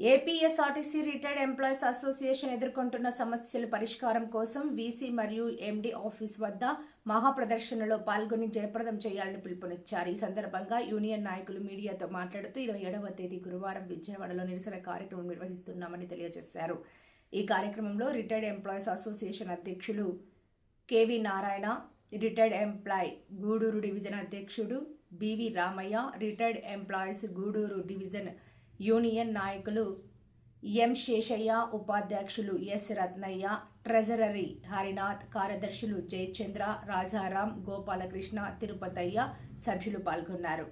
APSRTC retired employees association ఎదుర్కొంటున్న సమస్యల పరిష్కారం కోసం వీసీ మరియు ఎండీ ఆఫీస్ వద్ద మహాప్రదర్శనలో పాల్గొని జయప్రదం చేయాలని పిలుపునిచ్చారు. ఈ సందర్భంగా యూనియన్ నాయకులు మీడియాతో మాట్లాడుతూ ఇరవై ఏడవ తేదీ గురువారం విజయవాడలో నిరసన కార్యక్రమం నిర్వహిస్తున్నామని తెలియజేశారు. ఈ కార్యక్రమంలో రిటైర్డ్ ఎంప్లాయీస్ అసోసియేషన్ అధ్యక్షులు K V Narayana retired employee Gudur division అధ్యక్షుడు B V Ramaiah retired employees Gudur division union నాయకులు ఎం శేషయ్య ఉపాధ్యక్షులు ఎస్ రత్నయ్య ట్రెజరరీ హరినాథ్ కార్యదర్శులు జయచంద్ర రాజారాం గోపాలకృష్ణ తిరుపతయ్య సభ్యులు పాల్గొన్నారు.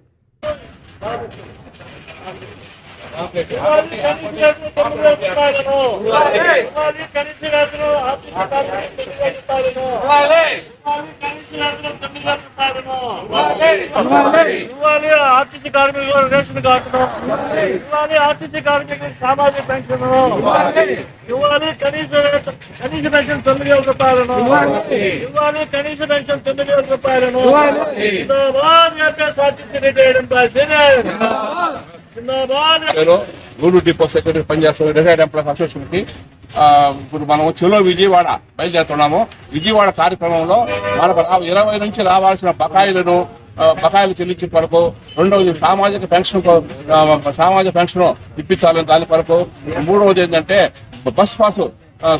కనీస ఇవ్వాలి. ఆర్టీసీ కార్మికులకు రేషన్ కార్డును ఇవ్వాలి. ఆర్టీసీ కార్మికులకు సామాజిక పెన్షన్ ఇవ్వాలి. కనీస కనీస పెన్షన్ తొమ్మిది వేల రూపాయలను. ఇవ్వాలి. కనీస పెన్షన్ తొమ్మిది వేల రూపాయలను. జిందాబాద్ ఏపీఎస్ఆర్టీసీ రిటైర్డ్ ఎంప్లాయీస్ జిందాబాద్ గూడూరు డిపో సెక్రటరీ పనిచేస్తున్న రిటైర్డ్ ఎంప్లాయీస్ అసోసియేషన్కి ఇప్పుడు మనం చెలో విజయవాడ బయలుదేరుతున్నాము. విజయవాడ కార్యక్రమంలో మనకు ఇరవై నుంచి రావాల్సిన బకాయిలను బకాయిలు చెల్లించే కొరకు రెండవది సామాజిక పెన్షన్ సామాజిక పెన్షన్ ఇప్పించాలని దాని కొరకు మూడవది ఏంటంటే bus pass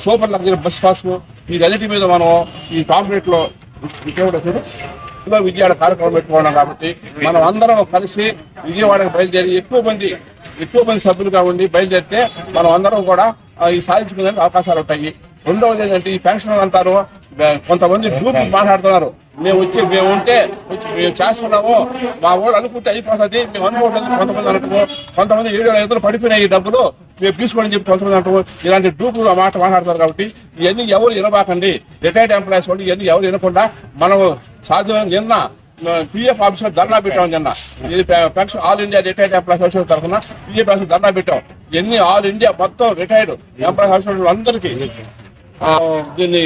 super luxury bus pass వీటన్నిటి మీద మనం ఈ కాంక్రీట్లో లో విజయవాడ కార్యక్రమం పెట్టుకున్నాం కాబట్టి మనం అందరం కలిసి విజయవాడకు బయలుదేరి ఎక్కువ మంది ఎక్కువ మంది సభ్యులుగా ఉండి బయలుదేరితే మనం అందరం కూడా ఈ సాధించుకునే అవకాశాలు ఉంటాయి. రెండవది ఏంటంటే ఈ పెన్షన్ అంటారు కొంతమంది గ్రూప్ మాట్లాడుతున్నారు. మేము వచ్చి మేము ఉంటే వచ్చి మేము చేస్తున్నాము మా వాళ్ళు అనుకుంటే అయిపోతుంది మేము అనుకోవట్లేదు కొంతమంది అనటము కొంతమంది ఏడు ఐదులు పడిపోయినాయి ఈ డబ్బులు మేము తీసుకోండి చెప్పి కొంతమంది అంటాము ఇలాంటి గ్రూపులు మాట మాట్లాడతారు కాబట్టి ఇవన్నీ ఎవరు వినబాకండి. రిటైర్డ్ ఎంప్లాయీస్ వాళ్ళు ఇవన్నీ ఎవరు వినకుండా మనం సాధ్యమైన నిన్న పిఎఫ్ ఆఫీసర్ ధర్నా పెట్టాం నిన్న. ఇది pension all India retired employees association తరఫున పిఎఫ్ ఆఫీసర్ ధర్నా పెట్టాం. ఎన్ని ఆల్ ఇండియా మొత్తం రిటైర్డ్ ఎంప్లాయీస్ అసోసియేషన్ అందరికీ. దీన్ని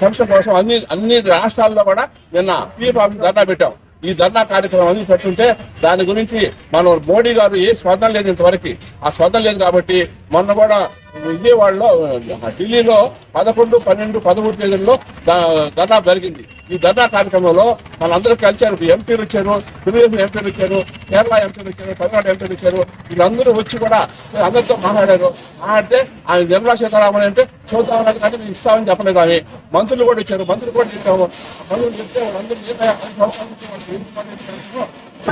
పెన్షన్ కోసం అన్ని అన్ని రాష్ట్రాల్లో కూడా నిన్న పిఎఫ్ ఆఫీస్ ధర్నా పెట్టాం. ఈ ధర్నా కార్యక్రమం అన్ని పెట్టుంటే దాని గురించి మనం మోడీ గారు ఏ స్పందన లేదు ఇంతవరకు. ఆ స్పందన లేదు కాబట్టి మొన్న కూడా విజయవాడలో ఢిల్లీలో పదకొండు పన్నెండు పదమూడు తేదీల్లో ధర్నా జరిగింది. ఈ ధర్నా కార్యక్రమంలో మనందరూ కలిశారు. ఎంపీలు వచ్చారు తెలుగుదేశం ఎంపీలు వచ్చారు కేరళ ఎంపీలు వచ్చారు తమిళనాడు ఎంపీలు వచ్చారు. వీళ్ళందరూ వచ్చి కూడా అందరితో మాట్లాడారు. మాట్లాడితే ఆయన నిర్మలా సీతారామన్ అంటే చూద్దామని కానీ మేము ఇస్తామని చెప్పలేదు ఆమె. మంత్రులు కూడా వచ్చారు. మంత్రులు కూడా చెప్పాము. మంత్రులు చెప్తే వాళ్ళందరూ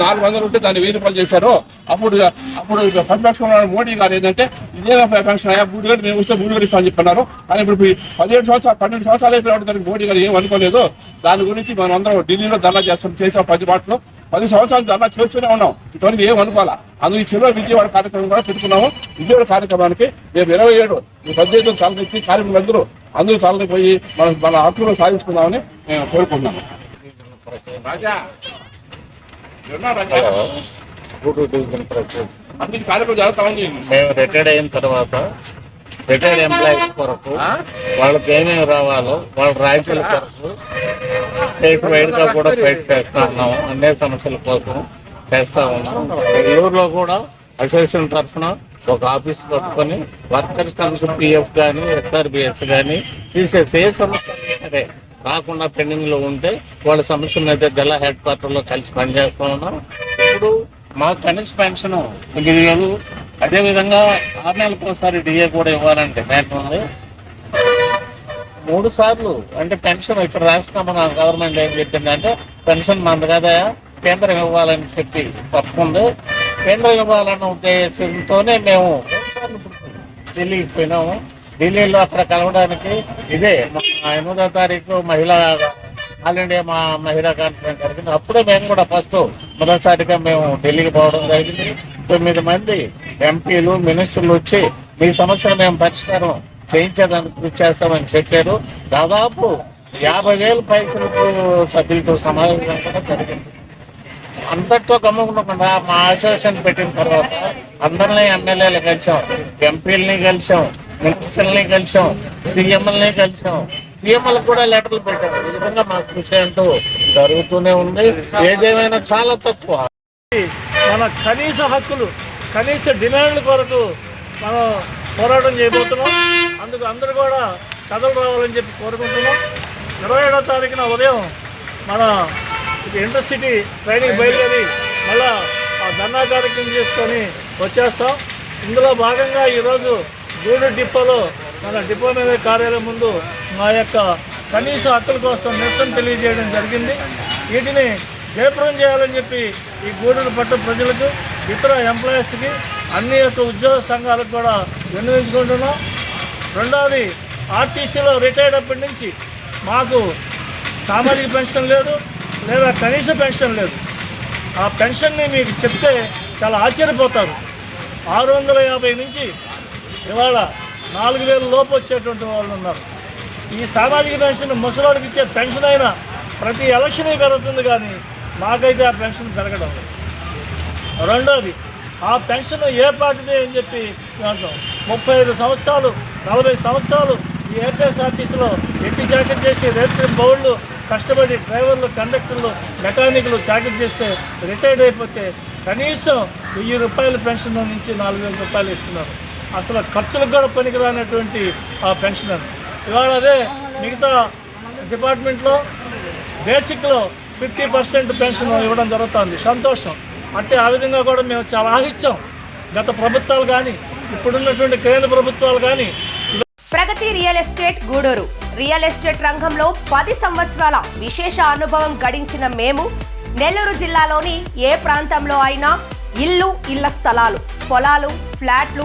నాలుగు వందలు ఉంటే దాన్ని వెయ్యి రూపాయలు చేశారు అప్పుడు అప్పుడు ప్రతిపక్షంలో మోడీ గారు ఏంటంటే ఇదే పెన్షన్ అయ్యా మూడు గంటలు మేము వస్తే మూడు గంటలు ఇస్తామని చెప్పన్నారు. కానీ ఇప్పుడు పదిహేడు సంవత్సరాలు పన్నెండు సంవత్సరాలు అయిపోయినప్పుడు దానికి మోడీ గారు ఏం అనుకోలేదు. దాని గురించి మనం అందరం ఢిల్లీలో ధర్నా చేస్తాం చేసాం పది బాటలు. పది సంవత్సరాలు ధర్నా చేస్తూనే ఉన్నాం. ఇటువంటి ఏం అనుకోవాలా? అందుకు ఈ చెరువు విజయవాడ కార్యక్రమం కూడా పెట్టుకున్నాము. విజయవాడ కార్యక్రమానికి రేపు ఇరవై ఏడు ఈ పద్దెనిమిది తలనిచ్చి కార్మికులందరూ అందరూ తలనిపోయి మన మన హక్కులు సాధించుకుందామని నేను కోరుకుంటున్నాను రాజా డివిజన్ ప్రెసిడెంట్ మేము రిటైర్డ్ అయిన తర్వాత రిటైర్డ్ ఎంప్లాయీస్ కొరకు వాళ్ళకి ఏమేమి రావాలో వాళ్ళ రాయితీల కొరకు స్టేట్ వైడ్గా కూడా ఫైట్ చేస్తా ఉన్నాము. అన్ని సమస్యల కోసం చేస్తా ఉన్నాం నెల్లూరులో కూడా అసోసియేషన్ తరఫున ఒక ఆఫీస్ పట్టుకొని వర్కర్స్ కనుక పిఎఫ్ కానీ ఎస్ఆర్బిఎస్ కానీ తీసేసి ఏ సమస్య. సరే రాకుండా పెండింగ్లో ఉంటే వాళ్ళ సమస్యలను అయితే జిల్లా హెడ్ క్వార్టర్లో కలిసి పనిచేస్తూ ఉన్నాం. ఇప్పుడు మా కనీస పెన్షన్ తొమ్మిది వేలు అదేవిధంగా ఆరు నెలలకు ఒకసారి డిఏ కూడా ఇవ్వాలంటే పెన్షన్ ఉంది. మూడు సార్లు అంటే పెన్షన్ ఇప్పుడు రాష్ట్ర మన గవర్నమెంట్ ఏం చెప్పిందంటే పెన్షన్ మంది కదా కేంద్రం ఇవ్వాలని చెప్పి తప్పుంది కేంద్రం ఇవ్వాలన్న ఉద్దేశంతోనే మేము ఢిల్లీకి పోయినాము. ఢిల్లీలో అక్కడ కలవడానికి ఇదే. మా ఎనిమిదో తారీఖు మహిళా ఆల్ ఇండియా మా మహిళా కాన్ఫరెన్స్ జరిగింది. అప్పుడే మేము కూడా ఫస్ట్ మొదటిసారిగా మేము ఢిల్లీకి పోవడం జరిగింది. తొమ్మిది మంది ఎంపీలు మినిస్టర్లు వచ్చి మీ సమస్యలు మేము పరిష్కారం చేయించేదానికి కృషి చేస్తామని చెప్పారు. దాదాపు యాభై వేల పైసలకు సభ్యులతో సమావేశం కూడా జరిగింది. అంతటితో గమ్ముకుండా మా అసోసియేషన్ పెట్టిన తర్వాత అందరినీ ఎమ్మెల్యేలు కలిసాం ఎంపీలని కలిసాం మినిస్టర్ని కలిసాం సీఎంఎల్ని కలిసాం. పిఎంఎల్ కూడా లెటర్లు పెట్టాం ఈ విధంగా మా కృషి అంటూ జరుగుతూనే ఉంది. ఏదేమైనా చాలా తక్కువ. మన కనీస హక్కులు కనీస డిమాండ్ల కొరకు మనం పోరాటం చేయబోతున్నాం. అందుకు అందరూ కూడా కథలు రావాలని చెప్పి కోరుకుంటున్నాం. ఇరవై ఏడో తారీఖున ఉదయం మన ఇంటర్సిటీ ట్రైనింగ్ బయలుదేరి మళ్ళా ఆ ధర్నా కార్యక్రమం చేసుకొని వచ్చేస్తాం. ఇందులో భాగంగా ఈరోజు గూడూరు డిపోలో మన డిపో మీద కార్యాలయం ముందు మా యొక్క కనీస హక్కుల కోసం నిరసన తెలియజేయడం జరిగింది. వీటిని జయప్రదం చేయాలని చెప్పి ఈ గూడూరు పట్ట ప్రజలకు ఇతర ఎంప్లాయీస్కి అన్ని యొక్క ఉద్యోగ సంఘాలకు కూడా విన్నవించుకుంటున్నాం. రెండవది ఆర్టీసీలో రిటైర్డ్ అప్పటి నుంచి మాకు సామాజిక పెన్షన్ లేదు లేదా కనీస పెన్షన్ లేదు. ఆ పెన్షన్ని మీకు చెప్తే చాలా ఆశ్చర్యపోతారు. ఆరు వందల యాభై నుంచి ఇవాళ నాలుగు వేలు లోపు వచ్చేటువంటి వాళ్ళు ఉన్నారు. ఈ సామాజిక పెన్షన్ ముసలోడికి ఇచ్చే పెన్షన్ అయినా ప్రతి ఎలక్షన్ పెరుగుతుంది కానీ మాకైతే ఆ పెన్షన్ జరగడం రెండోది ఆ పెన్షన్ ఏ పార్టీదే అని చెప్పి అంటాం. ముప్పై ఐదు సంవత్సరాలు నలభై సంవత్సరాలు ఈ ఏపీఎస్ఆర్టీసీలో ఎట్టి జాకెట్ చేసి రేత్రి బౌళ్ళు కష్టపడి డ్రైవర్లు కండక్టర్లు మెకానిక్లు జాకెట్ చేస్తే రిటైర్డ్ అయిపోతే కనీసం వెయ్యి రూపాయల పెన్షన్ నుంచి నాలుగు వేల రూపాయలు ఇస్తున్నారు. అసలు ఖర్చులకు కూడా పనికిరానటువంటి ఆ పెన్షన్ ఇవాళ అదే మిగతా డిపార్ట్మెంట్లో బేసిక్లో ఫిఫ్టీ పర్సెంట్ పెన్షన్ ఇవ్వడం జరుగుతుంది. సంతోషం. అంటే ఆ విధంగా కూడా మేము చాలా ఆహిత్యం గత ప్రభుత్వాలు కానీ ఇప్పుడున్నటువంటి కేంద్ర ప్రభుత్వాలు కానీ Pragati real estate Gudur. Real estate రంగంలో పది సంవత్సరాల విశేష అనుభవం గడించిన మేము నెల్లూరు జిల్లాలోని ఏ ప్రాంతంలో అయినా ఇల్లు ఇళ్ళ స్థలాలు పొలాలు ఫ్లాట్లు